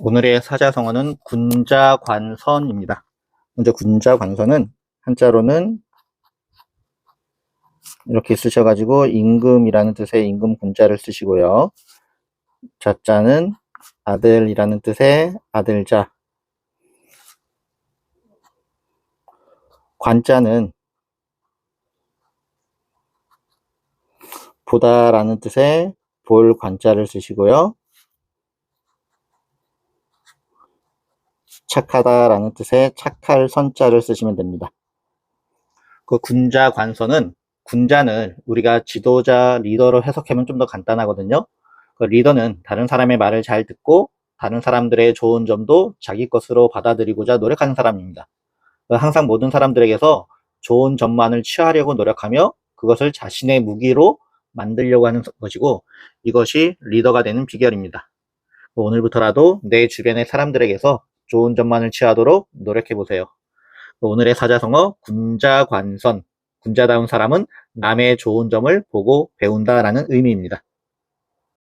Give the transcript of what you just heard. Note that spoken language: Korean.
오늘의 사자성어는 군자관선입니다. 먼저 군자관선은 한자로는 이렇게 쓰셔가지고 임금이라는 뜻의 임금 군자를 쓰시고요. 자자는 아들이라는 뜻의 아들자. 관자는 보다라는 뜻의 볼 관자를 쓰시고요. 착하다라는 뜻의 착할 선자를 쓰시면 됩니다. 그 군자 관선은 군자는 우리가 지도자 리더로 해석하면 좀 더 간단하거든요. 그 리더는 다른 사람의 말을 잘 듣고 다른 사람들의 좋은 점도 자기 것으로 받아들이고자 노력하는 사람입니다. 그 항상 모든 사람들에게서 좋은 점만을 취하려고 노력하며 그것을 자신의 무기로 만들려고 하는 것이고 이것이 리더가 되는 비결입니다. 오늘부터라도 내 주변의 사람들에게서 좋은 점만을 취하도록 노력해 보세요. 오늘의 사자성어 군자관선. 군자다운 사람은 남의 좋은 점을 보고 배운다라는 의미입니다.